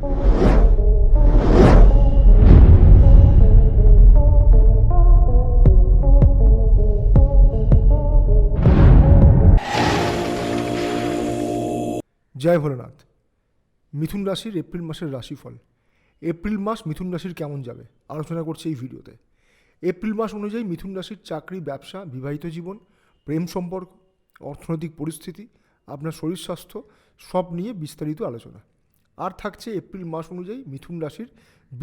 জয় ভোলেনাথ। মিথুন রাশির এপ্রিল মাসের রাশিফল। এপ্রিল মাস মিথুন রাশির কেমন যাবে? আলোচনা করছে এই ভিডিওতে। এপ্রিল মাস অনুযায়ী মিথুন রাশির চাকরি, ব্যবসা, বিবাহিত জীবন, প্রেম সম্পর্ক, অর্থনৈতিক পরিস্থিতি, আপনার শরীর স্বাস্থ্য, সব নিয়ে বিস্তারিত আলোচনা। আর থাকছে এপ্রিল মাস অনুযায়ী মিথুন রাশির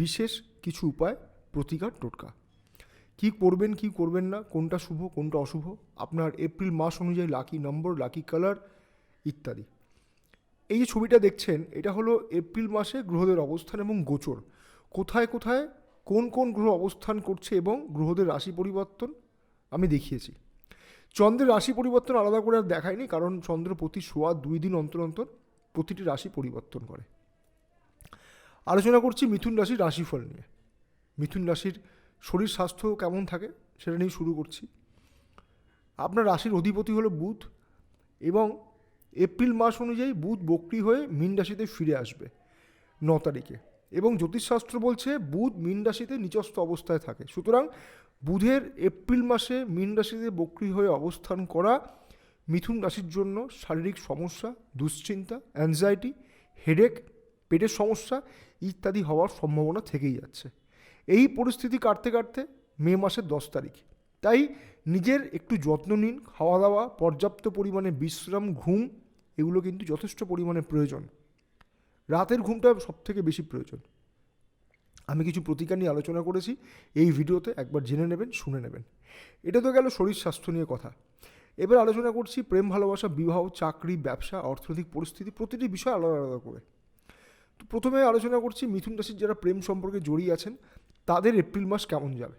বিশেষ কিছু উপায়, প্রতিকার, টোটকা। কি করবেন কি করবেন না, কোনটা শুভ, কোনটা অশুভ, আপনার এপ্রিল মাস অনুযায়ী লাকি নম্বর লাকি কালার ইত্যাদি। এই যে ছবিটা দেখছেন, এটা হলো এপ্রিল মাসে গ্রহদের অবস্থান এবং গোচর। কোথায় কোথায়, কোন কোন গ্রহ অবস্থান করছে এবং গ্রহদের রাশি পরিবর্তন আমি দেখিয়েছি। চন্দ্রের রাশি পরিবর্তন আলাদা করে আর দেখায়নি, কারণ চন্দ্র প্রতি সোয়া দুই দিন অন্তর অন্তর প্রতিটি রাশি পরিবর্তন করে। আলোচনা করছি মিথুন রাশির রাশিফল নিয়ে। মিথুন রাশির শরীর স্বাস্থ্য কেমন থাকে সেটা নিয়ে শুরু করছি। আপনার রাশির অধিপতি হলো বুধ এবং এপ্রিল মাস অনুযায়ী বুধ বক্রি হয়ে মীন রাশিতে ফিরে আসবে ন তারিখে এবং জ্যোতিষশাস্ত্র বলছে বুধ মীন রাশিতে নিচস্থ অবস্থায় থাকে। সুতরাং বুধের এপ্রিল মাসে মীন রাশিতে বক্রি হয়ে অবস্থান করা মিথুন রাশির জন্য শারীরিক সমস্যা, দুশ্চিন্তা অ্যাংজাইটি হেডেক পেটের সমস্যা ইত্যাদি হওয়ার সম্ভাবনা থেকেই যাচ্ছে। এই পরিস্থিতি কাটতে কাটতে মে মাসের দশ তারিখ। তাই নিজের একটু যত্ন নিন খাওয়া দাওয়া পর্যাপ্ত পরিমাণে বিশ্রাম, ঘুম, এগুলো কিন্তু যথেষ্ট পরিমাণে প্রয়োজন। রাতের ঘুমটা সবথেকে বেশি প্রয়োজন। আমি কিছু প্রতিকার নিয়ে আলোচনা করেছি, এই ভিডিওতে একবার জেনে নেবেন, শুনে নেবেন। এটা তো গেল শরীর স্বাস্থ্য নিয়ে কথা। এবার আলোচনা করছি প্রেম, ভালোবাসা, বিবাহ, চাকরি, ব্যবসা, অর্থনৈতিক পরিস্থিতি প্রতিটি বিষয় আলাদা আলাদা করে। প্রথমে আলোচনা করছি মিথুন রাশির যারা প্রেম সম্পর্কে জড়িয়ে আছেন, তাদের এপ্রিল মাস কেমন যাবে?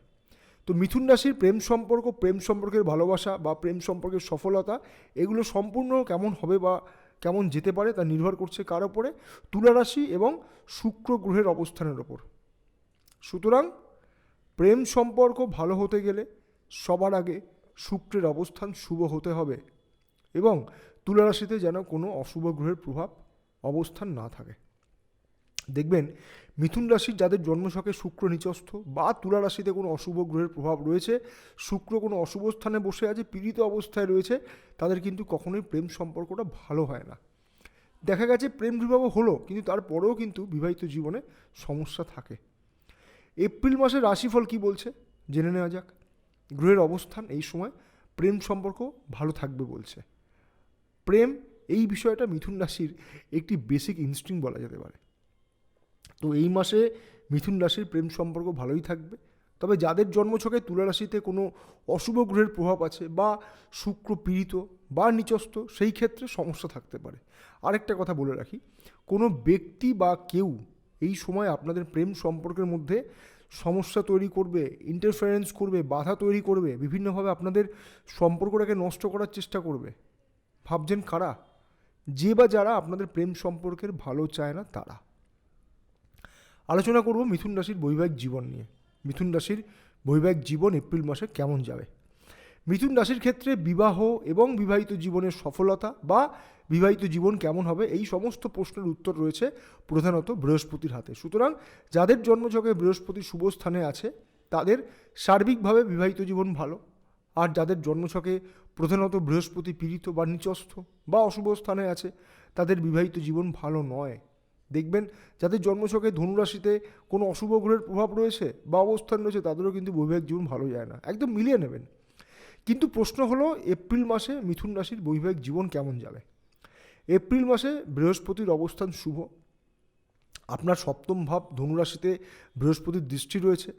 তো মিথুন রাশির প্রেম সম্পর্ক, প্রেম সম্পর্কের ভালোবাসা বা প্রেম সম্পর্কের সফলতা, এগুলো সম্পূর্ণ কেমন হবে বা কেমন যেতে পারে তা নির্ভর করছে কার ওপরে? তুলা রাশি এবং শুক্র গ্রহের অবস্থানের ওপর। সুতরাং প্রেম সম্পর্ক ভালো হতে গেলে সবার আগে শুক্রের অবস্থান শুভ হতে হবে এবং তুলা রাশিতে যেন কোনো অশুভ গ্রহের প্রভাব অবস্থান না থাকে। দেখবেন, মিথুন রাশির যাদের জন্মছকে শুক্র নিচস্থ বা তুলা রাশিতে কোনো অশুভ গ্রহের প্রভাব রয়েছে, শুক্র কোনো অশুভ স্থানে বসে আছে, পীড়িত অবস্থায় রয়েছে, তাদের কিন্তু কখনোই প্রেম সম্পর্কটা ভালো হয় না। দেখা গেছে প্রেম বিবাহ হলো, কিন্তু তারপরেও কিন্তু বিবাহিত জীবনে সমস্যা থাকে। এপ্রিল মাসের রাশিফল কি বলছে? জেনে নেওয়া যাক। গ্রহের অবস্থান, এই সময় প্রেম সম্পর্ক ভালো থাকবে বলছে। প্রেম, এই বিষয়টা মিথুন রাশির একটি বেসিক ইনস্টিং বলা যেতে পারে। তো এই মাসে মিথুন রাশির প্রেম সম্পর্ক ভালোই থাকবে। তবে যাদের জন্মছকে তুলা রাশিতে কোনো অশুভ গ্রহের প্রভাব আছে বা শুক্র পীড়িত বা নিচস্থ, সেই ক্ষেত্রে সমস্যা থাকতে পারে। আরেকটা কথা বলে রাখি, কোনো ব্যক্তি বা কেউ এই সময় আপনাদের প্রেম সম্পর্কের মধ্যে সমস্যা তৈরি করবে ইন্টারফারেন্স করবে, বাধা তৈরি করবে, বিভিন্নভাবে আপনাদের সম্পর্কটাকে নষ্ট করার চেষ্টা করবে। ভাবছেন কারা? যে বা যারা আপনাদের প্রেম সম্পর্কের ভালো চায় না, তারা। আলোচনা করব মিথুন রাশির বৈবাহিক জীবন নিয়ে। মিথুন রাশির বৈবাহিক জীবন এপ্রিল মাসে কেমন যাবে? মিথুন রাশির ক্ষেত্রে বিবাহ এবং বিবাহিত জীবনের সফলতা বা বিবাহিত জীবন কেমন হবে এই সমস্ত প্রশ্নের উত্তর রয়েছে প্রধানত বৃহস্পতির হাতে। সুতরাং যাদের জন্মছকে বৃহস্পতি শুভ স্থানে আছে, তাদের সার্বিকভাবে বিবাহিত জীবন ভালো। আর যাদের জন্মছকে প্রধানত বৃহস্পতি পীড়িত বা নিচস্থ বা অশুভ স্থানে আছে, তাদের বিবাহিত জীবন ভালো নয়। দেখবেন যাদের জন্মছকে ধনুরাশিতে কোনো অশুভ গ্রহের প্রভাব রয়েছে বা অবস্থান রয়েছে, তাদেরও কিন্তু বৈবাহিক জীবন ভালো যায় না। একদম মিলিয়ে নেবেন। কিন্তু প্রশ্ন হলো, এপ্রিল মাসে মিথুন রাশির বৈবাহিক জীবন কেমন যাবে? এপ্রিল মাসে বৃহস্পতির অবস্থান শুভ। আপনার সপ্তম ভাব ধনুরাশিতে বৃহস্পতির দৃষ্টি রয়েছে।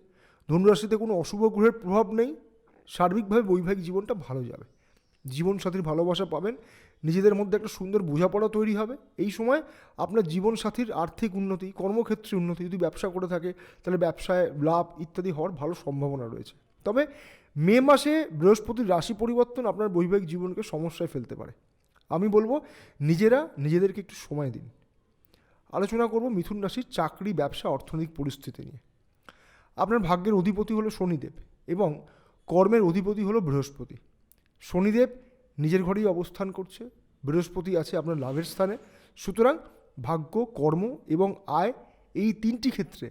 ধনুরাশিতে কোনো অশুভ গ্রহের প্রভাব নেই। সার্বিকভাবে বৈবাহিক জীবনটা ভালো যাবে। জীবনসাথীর ভালোবাসা পাবেন। নিজেদের মধ্যে একটা সুন্দর বোঝাপড়া তৈরি হবে। এই সময় আপনার জীবনসাথীর আর্থিক উন্নতি কর্মক্ষেত্রে উন্নতি যদি ব্যবসা করে থাকে, তাহলে ব্যবসায় লাভ ইত্যাদি হওয়ার ভালো সম্ভাবনা রয়েছে। তবে মে মাসে বৃহস্পতির রাশি পরিবর্তন আপনার বৈবাহিক জীবনকে সমস্যায় ফেলতে পারে। আমি বলব, নিজেরা নিজেদেরকে একটু সময় দিন। আলোচনা করব মিথুন রাশির চাকরি, ব্যবসা, অর্থনৈতিক পরিস্থিতি নিয়ে। আপনার ভাগ্যের অধিপতি হলো শনিদেব এবং কর্মের অধিপতি হলো বৃহস্পতি। শনিদেব নিজের ঘরেই অবস্থান করছে, বৃহস্পতি আছে আপনার লাভের স্থানে। সুতরাং ভাগ্য, কর্ম এবং আয় এই তিনটি ক্ষেত্রে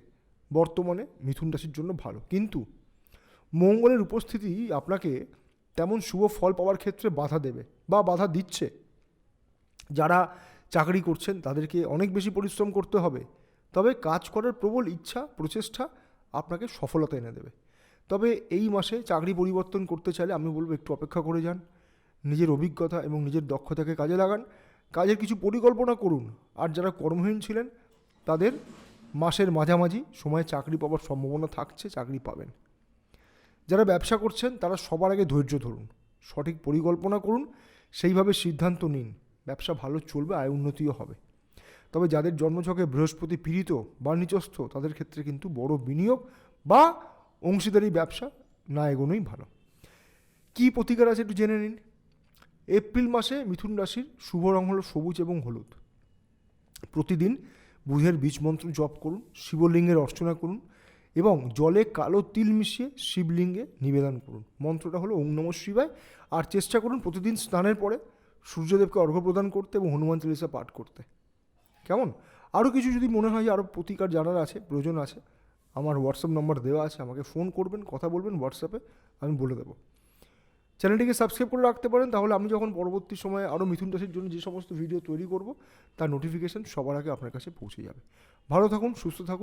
বর্তমানে মিথুন রাশির জন্য ভালো। কিন্তু মঙ্গলের উপস্থিতি আপনাকে তেমন শুভ ফল পাওয়ার ক্ষেত্রে বাধা দেবে বা বাধা দিচ্ছে। যারা চাকরি করছেন, তাদেরকে অনেক বেশি পরিশ্রম করতে হবে। তবে কাজ করার প্রবল ইচ্ছা, প্রচেষ্টা আপনাকে সফলতা এনে দেবে। তবে এই মাসে চাকরি পরিবর্তন করতে চাইলে আমি বলব একটু অপেক্ষা করে যান। নিজের অভিজ্ঞতা এবং নিজের দক্ষতাকে কাজে লাগান। কাজের কিছু পরিকল্পনা করুন। আর যারা কর্মহীন ছিলেন, তাদের মাসের মাঝামাঝি সময়ে চাকরি পাওয়ার সম্ভাবনা থাকছে, চাকরি পাবেন। যারা ব্যবসা করছেন, তারা সবার আগে ধৈর্য ধরুন। সঠিক পরিকল্পনা করুন। সেইভাবে সিদ্ধান্ত নিন। ব্যবসা ভালো চলবে, আয় উন্নতিও হবে। তবে যাদের জন্মছকে বৃহস্পতি পীড়িত বা নিচস্থ, তাদের ক্ষেত্রে কিন্তু বড় বিনিয়োগ বা অংশীদারি ব্যবসা না এগোনোই ভালো। কী প্রতিকার আছে একটু জেনে নিন। এপ্রিল মাসে মিথুন রাশির শুভ রং হলো সবুজ এবং হলুদ। প্রতিদিন বুধের বীজ মন্ত্র জপ করুন, শিবলিঙ্গের অর্চনা করুন এবং জলে কালো তিল মিশিয়ে শিবলিঙ্গে নিবেদন করুন। মন্ত্রটা হলো ওং নমঃ শিবায়। আর চেষ্টা করুন প্রতিদিন স্নানের পরে সূর্যদেবকে অর্ঘ্য প্রদান করতে এবং হনুমান চালিসা পাঠ করতে। কেমন? আরও কিছু যদি মনে হয় আরও প্রতিকার জানার আছে, প্রয়োজন আছে, আমার হোয়াটসঅ্যাপ নম্বর দেওয়া আছে, আমাকে ফোন করবেন, কথা বলবেন, হোয়াটসঅ্যাপে আমি বলে দেবো। চ্যানেলটিকে সাবস্ক্রাইব করে রাখতে পারেন, তাহলে আমি যখন পরবর্তী সময়ে আরও মিথুন রাশির জন্য যে সমস্ত ভিডিও তৈরি করব, তার নোটিফিকেশান সবার আগে আপনার কাছে পৌঁছে যাবে। ভালো থাকুন, সুস্থ থাকুন।